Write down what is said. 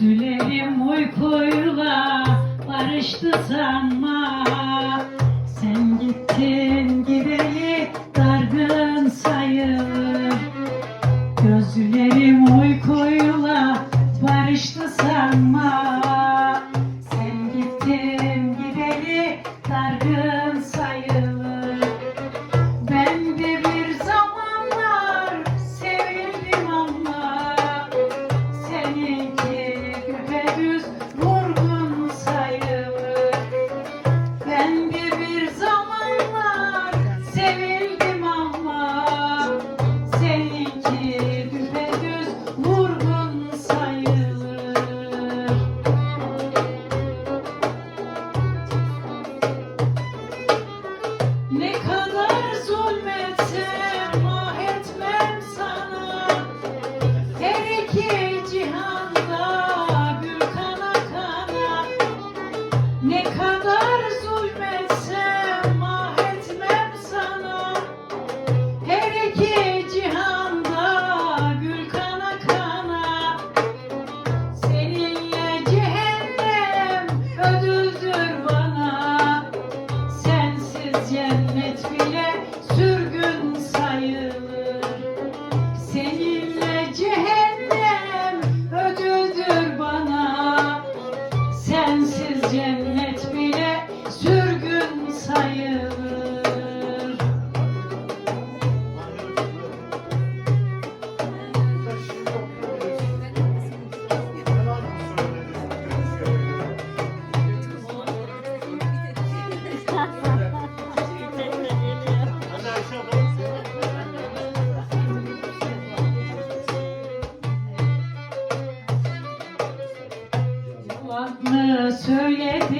Gözlerim uykuyla barıştı sanma. Sen gittin gideli dargın sayılır. Gözlerim uykuyla barıştı sanma. Sen gittin gideli dargın sayılır. Zulmetsem